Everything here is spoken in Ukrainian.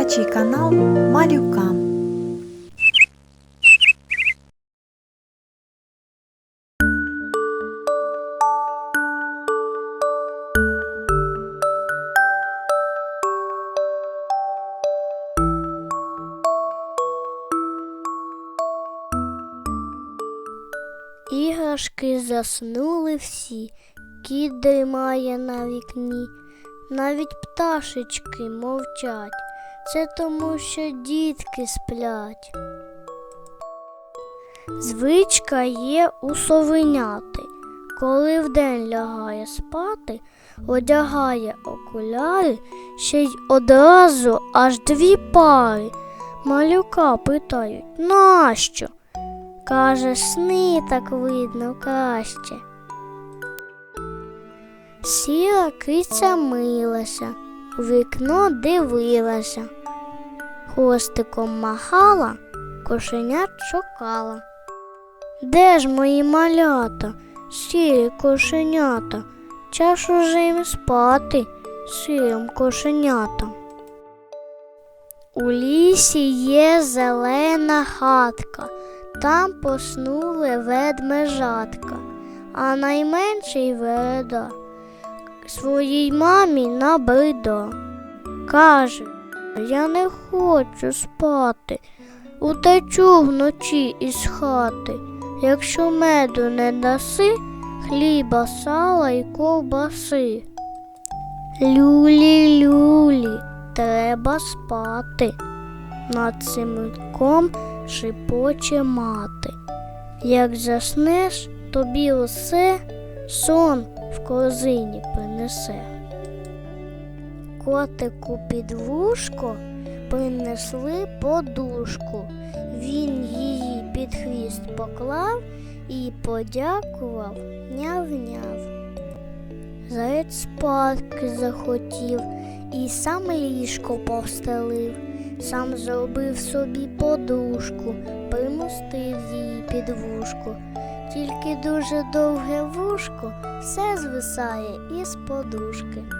Дитячий канал Малюкам. Іграшки заснули всі, кіт дрімає на вікні, навіть пташечки мовчать, це тому, що дітки сплять. Звичка є у коли вдень лягає спати, одягає окуляри, ще й одразу аж дві пари. Малюка питають, нащо? Каже, сни так видно краще. Сіра киця милася, у вікно дивилася, хвостиком махала, кошенят шукала. Де ж мої малята, сірі кошенята, час уже їм спати, сірим кошенятам. У лісі є зелена хатка. Там поснули ведмежатка, а найменший вереда своїй мамі набрида. Каже, я не хочу спати, утечу вночі із хати. Якщо меду не даси, хліба, сала й ковбаси. Люлі, люлі, треба спати. Над цимиком шипоче мати. Як заснеш, тобі усе сон в корзині принесе. Котику під вушко принесли подушку. Він її під хвіст поклав і подякував няв-няв. Заєць спадки захотів і сам ліжко повстелив, сам зробив собі подушку, примостив її під вушку. Тільки дуже довге вушко все звисає із подушки.